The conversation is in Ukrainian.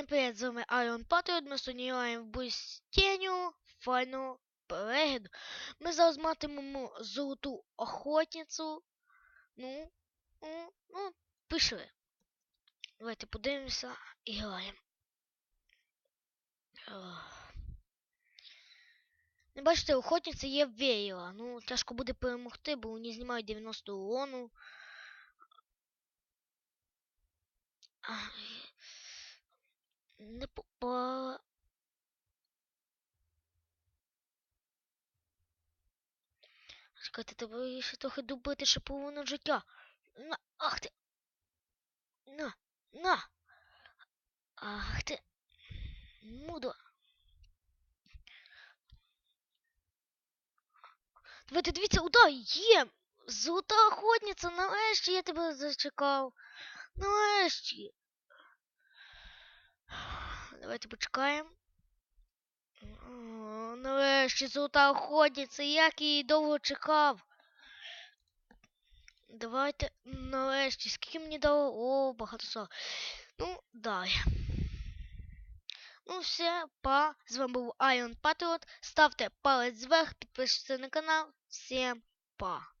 Всім привіт, з вами Iron Patriot, ми сьогодні в Бустеню файного перегляду. Ми зараз матимемо золоту охотницю. Ну, ну, ну, пішли. Давайте подивимося і граємо. Не бачите, охотниця є веєра. Ну, тяжко буде перемогти, бо вони знімають 90 урону. Не попала. Чекайте, треба ще трохи добити, ще половину життя. На, ах ти. На, на. Ах ти. Мудо. Давайте дивіться, удар, є! Золота охотниця, нарешті я тебе зачекав. Нарешті. Давайте почекаємо. Нарешті золота охотниця, як я її довго чекав. Давайте нарешті. Скільки мені дало? О, багато сал. Ну, далі. Ну, все, па. З вами був Iron Patriot. Ставте палець вверх, підписуйтесь на канал. Всім па.